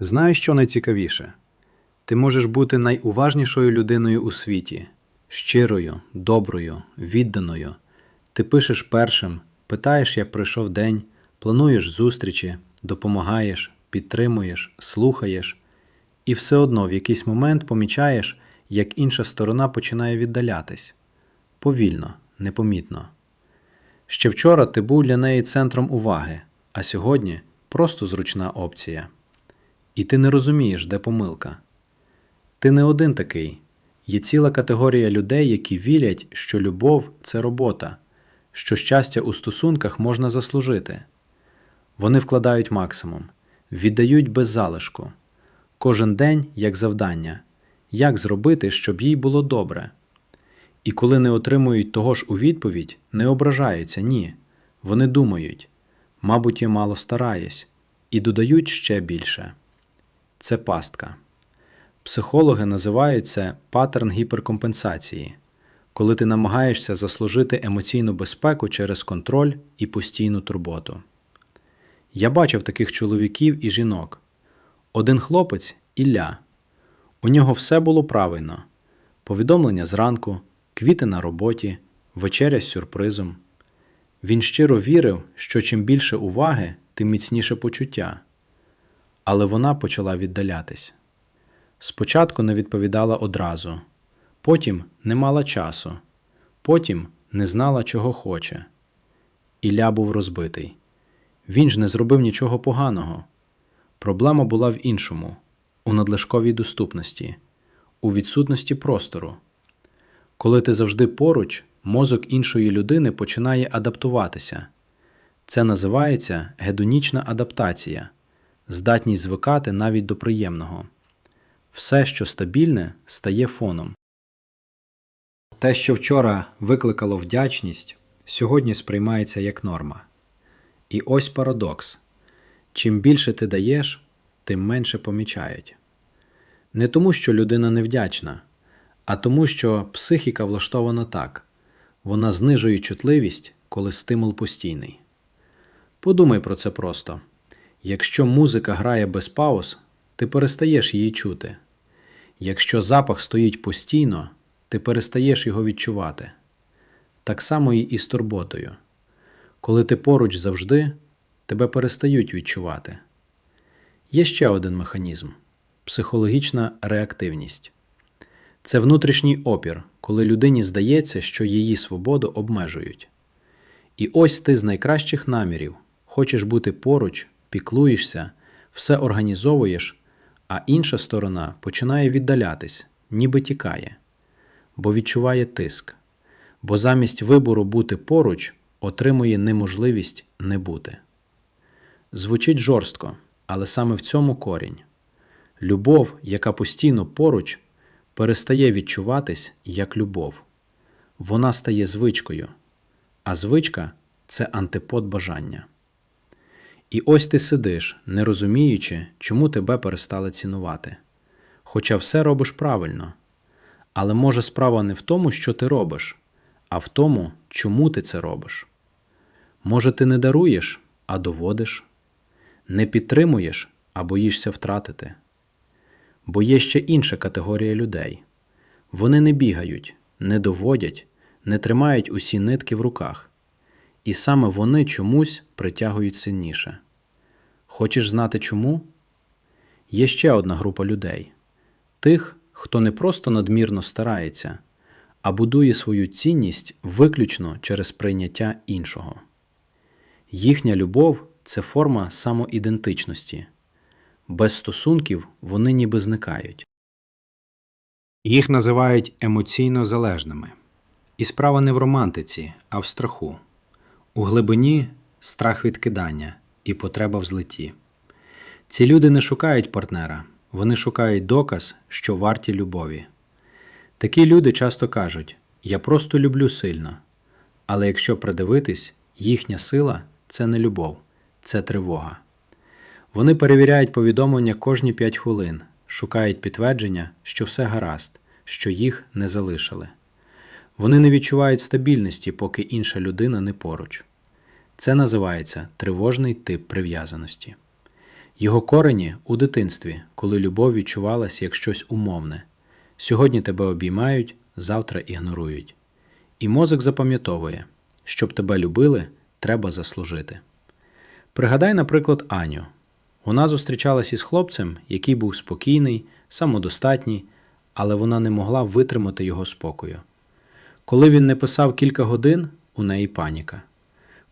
Знаєш, що найцікавіше? Ти можеш бути найуважнішою людиною у світі, щирою, доброю, відданою. Ти пишеш першим, питаєш, як пройшов день, плануєш зустрічі, допомагаєш, підтримуєш, слухаєш, і все одно в якийсь момент помічаєш, як інша сторона починає віддалятись повільно, непомітно. Ще вчора ти був для неї центром уваги, а сьогодні просто зручна опція. І ти не розумієш, де помилка. Ти не один такий. Є ціла категорія людей, які вірять, що любов це робота, що щастя у стосунках можна заслужити. Вони вкладають максимум, віддають без залишку. Кожен день як завдання, як зробити, щоб їй було добре. І коли не отримують того ж у відповідь, не ображаються, ні. Вони думають, мабуть, я мало стараюсь, і додають ще більше. Це пастка. Психологи називають це паттерн гіперкомпенсації, коли ти намагаєшся заслужити емоційну безпеку через контроль і постійну турботу. Я бачив таких чоловіків і жінок. Один хлопець Ілля. У нього все було правильно: повідомлення зранку, квіти на роботі, вечеря з сюрпризом. Він щиро вірив, що чим більше уваги, тим міцніше почуття. Але вона почала віддалятись. Спочатку не відповідала одразу, потім не мала часу, потім не знала, чого хоче. Ілля був розбитий. Він ж не зробив нічого поганого. Проблема була в іншому у надлишковій доступності, у відсутності простору. Коли ти завжди поруч, мозок іншої людини починає адаптуватися. Це називається гедонічна адаптація, здатність звикати навіть до приємного. Все, що стабільне, стає фоном. Те, що вчора викликало вдячність, сьогодні сприймається як норма. І ось парадокс: чим більше ти даєш, тим менше помічають. Не тому, що людина невдячна, а тому, що психіка влаштована так вона знижує чутливість, коли стимул постійний. Подумай про це просто. Якщо музика грає без пауз, ти перестаєш її чути. Якщо запах стоїть постійно, ти перестаєш його відчувати. Так само і з турботою. Коли ти поруч завжди, тебе перестають відчувати. Є ще один механізм психологічна реактивність. Це внутрішній опір, коли людині здається, що її свободу обмежують. І ось ти з найкращих намірів хочеш бути поруч, піклуєшся, все організовуєш, а інша сторона починає віддалятись, ніби тікає, бо відчуває тиск, бо замість вибору бути поруч отримує неможливість не бути. Звучить жорстко, але саме в цьому корінь. Любов, яка постійно поруч, перестає відчуватись як любов. Вона стає звичкою, а звичка це антипод бажання. І ось ти сидиш, не розуміючи, чому тебе перестали цінувати. Хоча все робиш правильно. Але може справа не в тому, що ти робиш, а в тому, чому ти це робиш. Може, ти не даруєш, а доводиш, не підтримуєш, а боїшся втратити. Бо є ще інша категорія людей вони не бігають, не доводять, не тримають усі нитки в руках, і саме вони чомусь притягують сильніше. Хочеш знати чому? Є ще одна група людей тих, хто не просто надмірно старається, а будує свою цінність виключно через прийняття іншого. Їхня любов це форма самоідентичності. Без стосунків вони ніби зникають. Їх називають емоційно залежними. І справа не в романтиці, а в страху. У глибині страх відкидання і потреба в злеті. Ці люди не шукають партнера, вони шукають доказ, що варті любові. Такі люди часто кажуть: Я просто люблю сильно. Але якщо придивитись, їхня сила це не любов, це тривога. Вони перевіряють повідомлення кожні 5 хвилин, шукають підтвердження, що все гаразд, що їх не залишили. Вони не відчувають стабільності, поки інша людина не поруч. Це називається тривожний тип прив'язаності. Його корені у дитинстві, коли любов відчувалась як щось умовне. Сьогодні тебе обіймають, завтра ігнорують. І мозок запам'ятовує, щоб тебе любили, треба заслужити. Пригадай, наприклад, Аню. Вона зустрічалась із хлопцем, який був спокійний, самодостатній, але вона не могла витримати його спокою. Коли він не писав кілька годин, у неї паніка.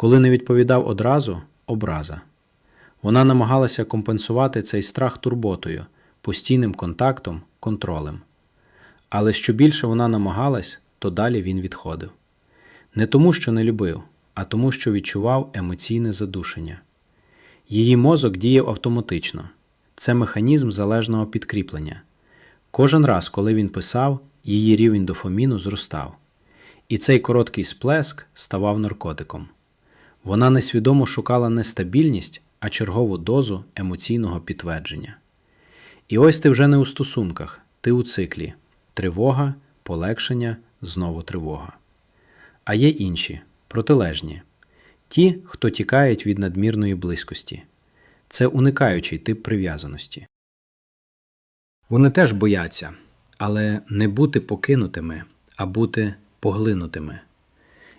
Коли не відповідав одразу образа. Вона намагалася компенсувати цей страх турботою, постійним контактом, контролем. Але що більше вона намагалась, то далі він відходив. Не тому, що не любив, а тому, що відчував емоційне задушення. Її мозок діяв автоматично. Це механізм залежного підкріплення. Кожен раз, коли він писав, її рівень дофаміну зростав. І цей короткий сплеск ставав наркотиком. Вона несвідомо шукала не стабільність, а чергову дозу емоційного підтвердження. І ось ти вже не у стосунках, ти у циклі тривога, полегшення, знову тривога. А є інші, протилежні ті, хто тікають від надмірної близькості. Це уникаючий тип прив'язаності. Вони теж бояться, але не бути покинутими, а бути поглинутими.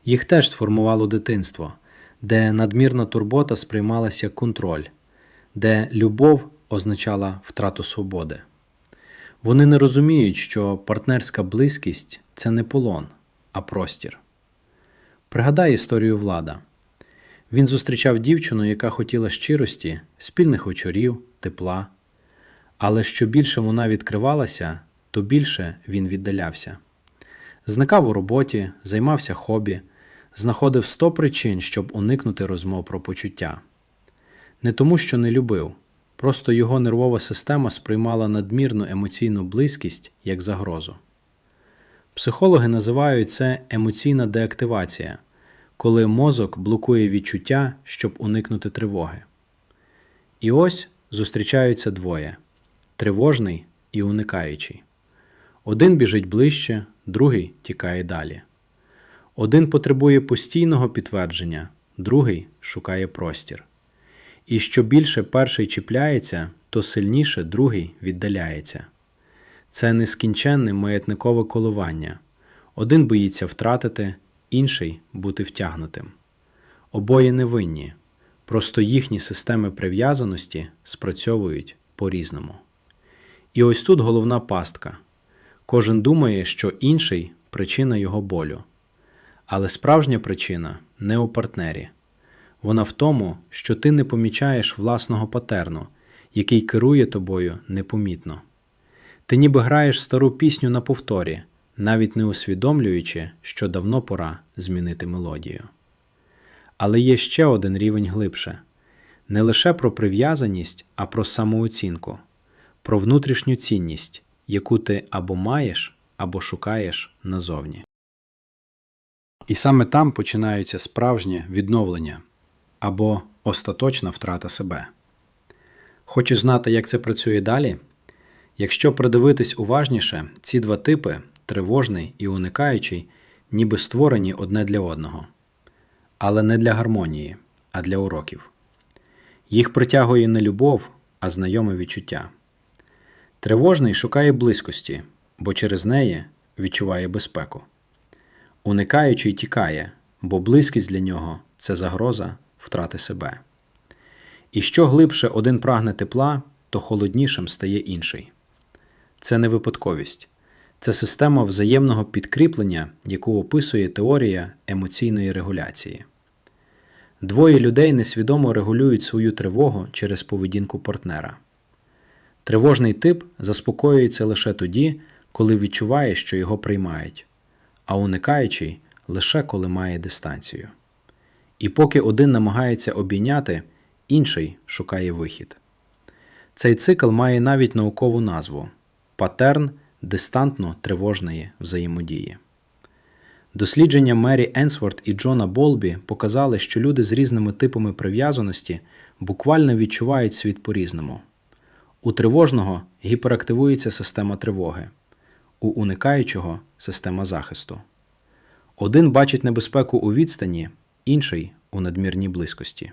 Їх теж сформувало дитинство, де надмірна турбота сприймалася як контроль, де любов означала втрату свободи. Вони не розуміють, що партнерська близькість це не полон, а простір. Пригадай історію влада. Він зустрічав дівчину, яка хотіла щирості, спільних вечорів, тепла. Але що більше вона відкривалася, то більше він віддалявся. Зникав у роботі, займався хобі, знаходив сто причин, щоб уникнути розмов про почуття. Не тому, що не любив, просто його нервова система сприймала надмірну емоційну близькість як загрозу. Психологи називають це емоційна деактивація, коли мозок блокує відчуття, щоб уникнути тривоги. І ось зустрічаються двоє тривожний і уникаючий. Один біжить ближче, другий тікає далі. Один потребує постійного підтвердження, другий шукає простір. І що більше перший чіпляється, то сильніше другий віддаляється. Це нескінченне маятникове коливання. Один боїться втратити, інший бути втягнутим. Обоє невинні, просто їхні системи прив'язаності спрацьовують по-різному. І ось тут головна пастка. Кожен думає, що інший причина його болю. Але справжня причина не у партнері. Вона в тому, що ти не помічаєш власного патерну, який керує тобою непомітно. Ти ніби граєш стару пісню на повторі, навіть не усвідомлюючи, що давно пора змінити мелодію. Але є ще один рівень глибше не лише про прив'язаність, а про самооцінку, про внутрішню цінність, яку ти або маєш, або шукаєш назовні. І саме там починається справжнє відновлення або остаточна втрата себе. Хочеш знати, як це працює далі? Якщо придивитись уважніше, ці два типи тривожний і уникаючий, ніби створені одне для одного, але не для гармонії, а для уроків. Їх притягує не любов, а знайоме відчуття. Тривожний шукає близькості, бо через неї відчуває безпеку. Уникаючий тікає, бо близькість для нього це загроза втрати себе. І що глибше один прагне тепла, то холоднішим стає інший. Це не випадковість, це система взаємного підкріплення, яку описує теорія емоційної регуляції. Двоє людей несвідомо регулюють свою тривогу через поведінку партнера. Тривожний тип заспокоюється лише тоді, коли відчуває, що його приймають, а уникаючий лише коли має дистанцію. І поки один намагається обійняти, інший шукає вихід. Цей цикл має навіть наукову назву патерн дистантно тривожної взаємодії. Дослідження Мері Енсворт і Джона Болбі показали, що люди з різними типами прив'язаності буквально відчувають світ по-різному. У тривожного гіперактивується система тривоги, у уникаючого система захисту. Один бачить небезпеку у відстані, інший у надмірній близькості.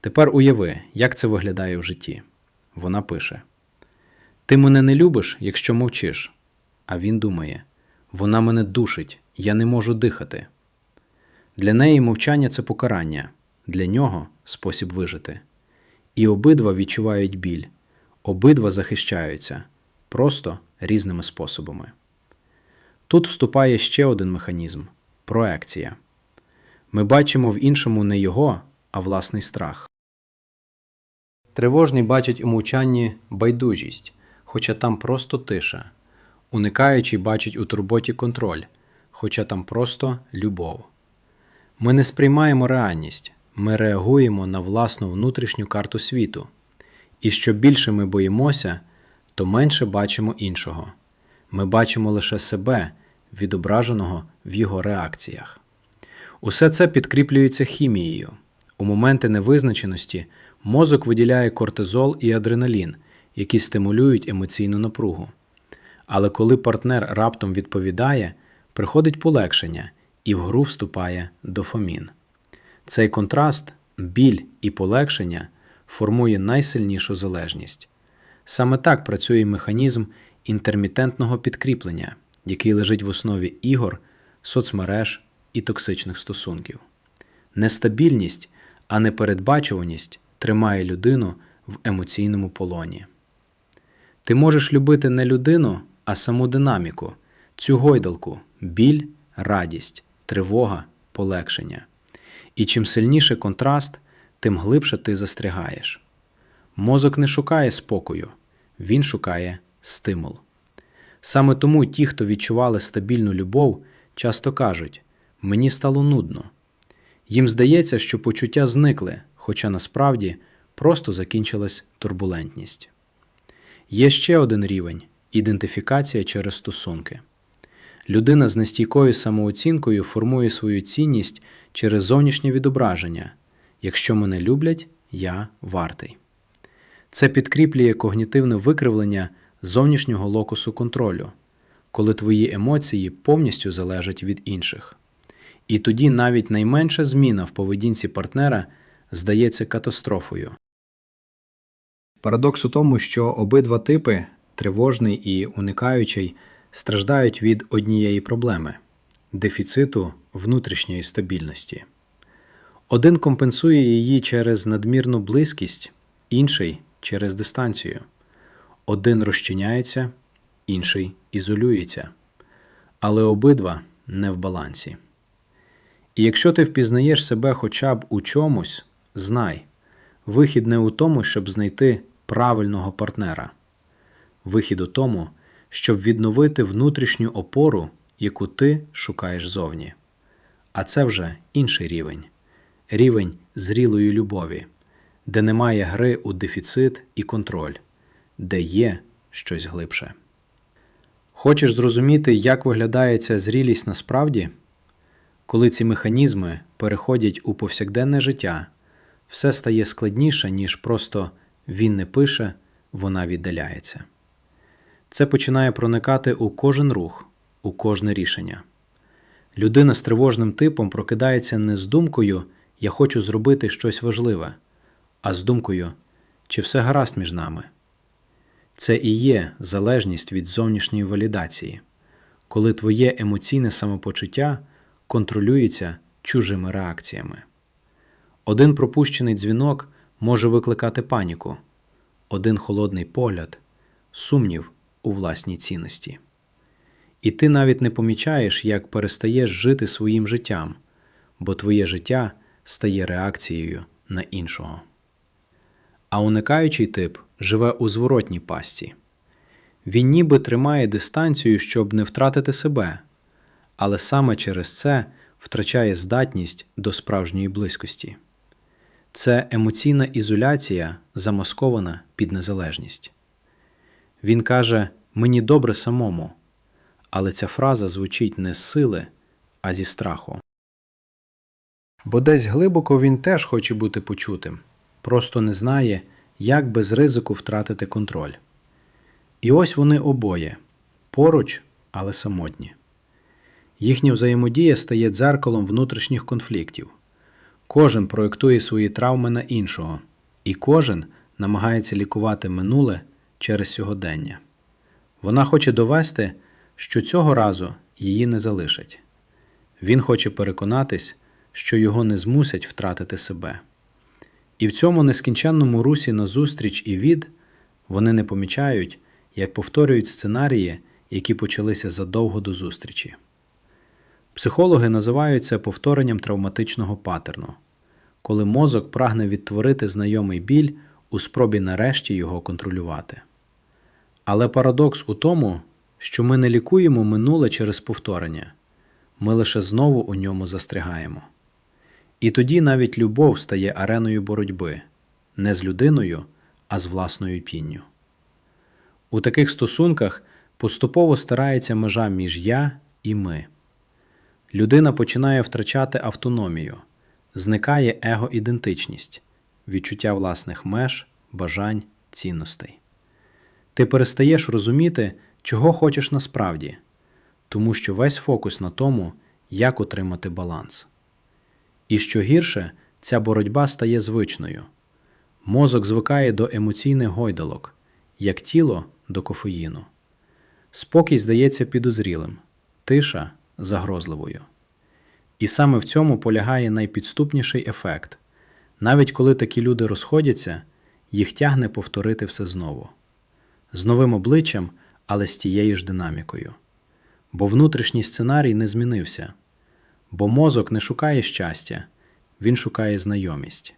Тепер уяви, як це виглядає в житті. Вона пише: Ти мене не любиш, якщо мовчиш. А він думає: Вона мене душить, я не можу дихати. Для неї мовчання це покарання, для нього спосіб вижити. І обидва відчувають біль, обидва захищаються просто різними способами. Тут вступає ще один механізм проекція. Ми бачимо в іншому не його, а власний страх. Тривожний бачить у мовчанні байдужість, хоча там просто тиша. Уникаючий бачить у турботі контроль, хоча там просто любов. Ми не сприймаємо реальність, ми реагуємо на власну внутрішню карту світу. І що більше ми боїмося, то менше бачимо іншого. Ми бачимо лише себе, відображеного в його реакціях. Усе це підкріплюється хімією. У моменти невизначеності мозок виділяє кортизол і адреналін, які стимулюють емоційну напругу. Але коли партнер раптом відповідає, приходить полегшення і в гру вступає дофамін. Цей контраст, біль і полегшення формує найсильнішу залежність. Саме так працює механізм інтермітентного підкріплення, який лежить в основі ігор, соцмереж і токсичних стосунків. Нестабільність, а непередбачуваність тримає людину в емоційному полоні. Ти можеш любити не людину, а саму динаміку, цю гойдалку, біль, радість, тривога, полегшення. І чим сильніше контраст, тим глибше ти застрягаєш. Мозок не шукає спокою, він шукає стимул. Саме тому ті, хто відчували стабільну любов, часто кажуть: мені стало нудно. Їм здається, що почуття зникли, хоча насправді просто закінчилась турбулентність. Є ще один рівень ідентифікація через стосунки. Людина з нестійкою самооцінкою формує свою цінність через зовнішнє відображення. Якщо мене люблять, я вартий. Це підкріплює когнітивне викривлення зовнішнього локусу контролю, коли твої емоції повністю залежать від інших. І тоді навіть найменша зміна в поведінці партнера здається катастрофою. Парадокс у тому, що обидва типи тривожний і уникаючий страждають від однієї проблеми дефіциту внутрішньої стабільності. Один компенсує її через надмірну близькість, інший через дистанцію. Один розчиняється, інший ізолюється, але обидва не в балансі. І якщо ти впізнаєш себе хоча б у чомусь, знай, вихід не у тому, щоб знайти правильного партнера, вихід у тому, щоб відновити внутрішню опору, яку ти шукаєш зовні. А це вже інший рівень рівень зрілої любові, де немає гри у дефіцит і контроль, де є щось глибше. Хочеш зрозуміти, як виглядає ця зрілість насправді? Коли ці механізми переходять у повсякденне життя, все стає складніше, ніж просто він не пише, вона віддаляється. Це починає проникати у кожен рух, у кожне рішення. Людина з тривожним типом прокидається не з думкою Я хочу зробити щось важливе, а з думкою, чи все гаразд між нами. Це і є залежність від зовнішньої валідації, коли твоє емоційне самопочуття контролюється чужими реакціями. Один пропущений дзвінок може викликати паніку, один холодний погляд, сумнів у власній цінності. І ти навіть не помічаєш, як перестаєш жити своїм життям, бо твоє життя стає реакцією на іншого. А уникаючий тип живе у зворотній пастці. Він ніби тримає дистанцію, щоб не втратити себе, але саме через це втрачає здатність до справжньої близькості. Це емоційна ізоляція, замаскована під незалежність. Він каже Мені добре самому, але ця фраза звучить не з сили, а зі страху. Бо десь глибоко він теж хоче бути почутим, просто не знає, як без ризику втратити контроль. І ось вони обоє поруч, але самотні. Їхня взаємодія стає дзеркалом внутрішніх конфліктів. Кожен проєктує свої травми на іншого, і кожен намагається лікувати минуле через сьогодення. Вона хоче довести, що цього разу її не залишать. Він хоче переконатись, що його не змусять втратити себе. І в цьому нескінченному русі назустріч і від вони не помічають, як повторюють сценарії, які почалися задовго до зустрічі. Психологи називають це повторенням травматичного патерну, коли мозок прагне відтворити знайомий біль у спробі нарешті його контролювати. Але парадокс у тому, що ми не лікуємо минуле через повторення, ми лише знову у ньому застрягаємо. І тоді навіть любов стає ареною боротьби не з людиною, а з власною пінню. У таких стосунках поступово стирається межа між я і ми. Людина починає втрачати автономію, зникає его-ідентичність, відчуття власних меж, бажань, цінностей. Ти перестаєш розуміти, чого хочеш насправді, тому що весь фокус на тому, як отримати баланс. І що гірше, ця боротьба стає звичною. Мозок звикає до емоційних гойдалок, як тіло до кофеїну. Спокій здається підозрілим, тиша загрозливою. І саме в цьому полягає найпідступніший ефект. Навіть коли такі люди розходяться, їх тягне повторити все знову, з новим обличчям, але з тією ж динамікою. Бо внутрішній сценарій не змінився, бо мозок не шукає щастя, він шукає знайомість.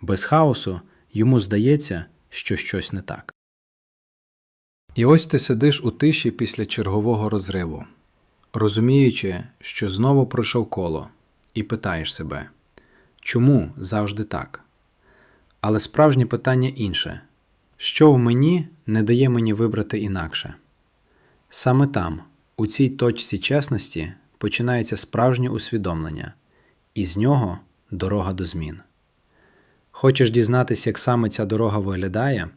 Без хаосу йому здається, що щось не так. І ось ти сидиш у тиші після чергового розриву, розуміючи, що знову пройшов коло, і питаєш себе, чому завжди так? Але справжнє питання інше що в мені не дає мені вибрати інакше? Саме там, у цій точці чесності, починається справжнє усвідомлення, і з нього дорога до змін. Хочеш дізнатися, як саме ця дорога виглядає?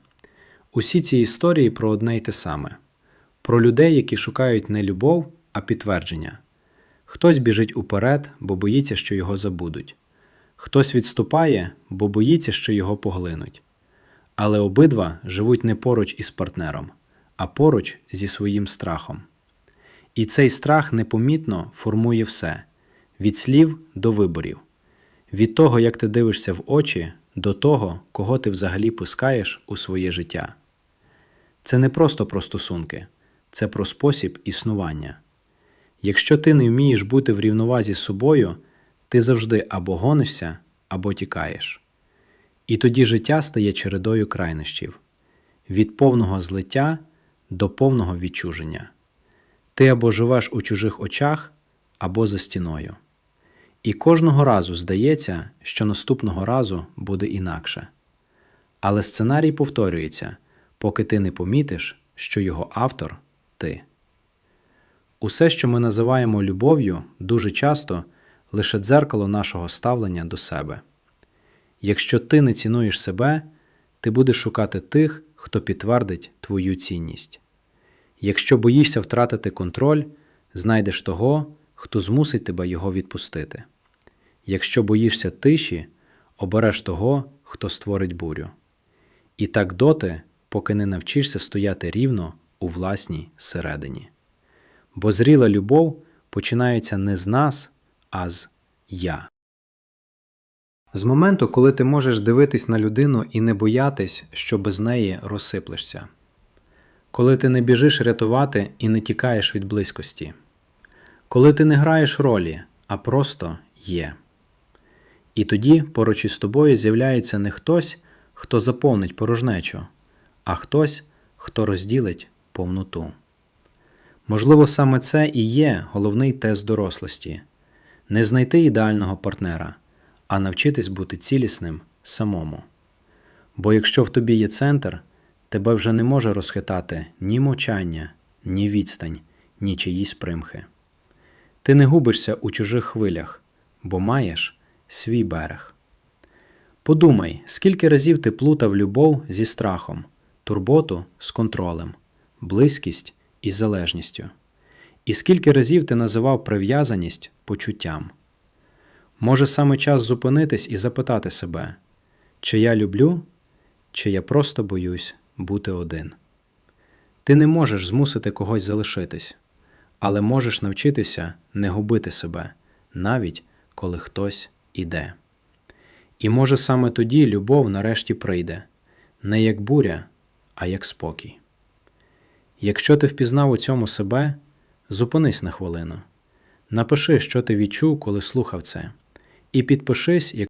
Усі ці історії про одне й те саме: про людей, які шукають не любов, а підтвердження. Хтось біжить уперед, бо боїться, що його забудуть, хтось відступає, бо боїться, що його поглинуть. Але обидва живуть не поруч із партнером, а поруч зі своїм страхом. І цей страх непомітно формує все від слів до виборів, від того, як ти дивишся в очі, до того, кого ти взагалі пускаєш у своє життя. Це не просто про стосунки, це про спосіб існування. Якщо ти не вмієш бути в рівновазі з собою, ти завжди або гонишся, або тікаєш. І тоді життя стає чередою крайнощів від повного злиття до повного відчуження. Ти або живеш у чужих очах, або за стіною. І кожного разу здається, що наступного разу буде інакше. Але сценарій повторюється, поки ти не помітиш, що його автор ти. Усе, що ми називаємо любов'ю, дуже часто лише дзеркало нашого ставлення до себе. Якщо ти не цінуєш себе, ти будеш шукати тих, хто підтвердить твою цінність. Якщо боїшся втратити контроль, знайдеш того, хто змусить тебе його відпустити. Якщо боїшся тиші, обереш того, хто створить бурю. І так доти, поки не навчишся стояти рівно у власній середині. Бо зріла любов починається не з нас, а з я. З моменту, коли ти можеш дивитись на людину і не боятись, що без неї розсиплешся, коли ти не біжиш рятувати і не тікаєш від близькості, коли ти не граєш ролі, а просто є. І тоді поруч із тобою з'являється не хтось, хто заповнить порожнечу, а хтось, хто розділить повноту. Можливо, саме це і є головний тест дорослості не знайти ідеального партнера а навчитись бути цілісним самому. Бо якщо в тобі є центр, тебе вже не може розхитати ні мовчання, ні відстань, ні чиїсь примхи. Ти не губишся у чужих хвилях, бо маєш свій берег. Подумай, скільки разів ти плутав любов зі страхом, турботу з контролем, близькість із залежністю, і скільки разів ти називав прив'язаність почуттям. Може саме час зупинитись і запитати себе, чи я люблю, чи я просто боюсь бути один. Ти не можеш змусити когось залишитись, але можеш навчитися не губити себе, навіть коли хтось іде. І може саме тоді любов нарешті прийде, не як буря, а як спокій. Якщо ти впізнав у цьому себе, зупинись на хвилину. Напиши, що ти відчув, коли слухав це, і підпишись,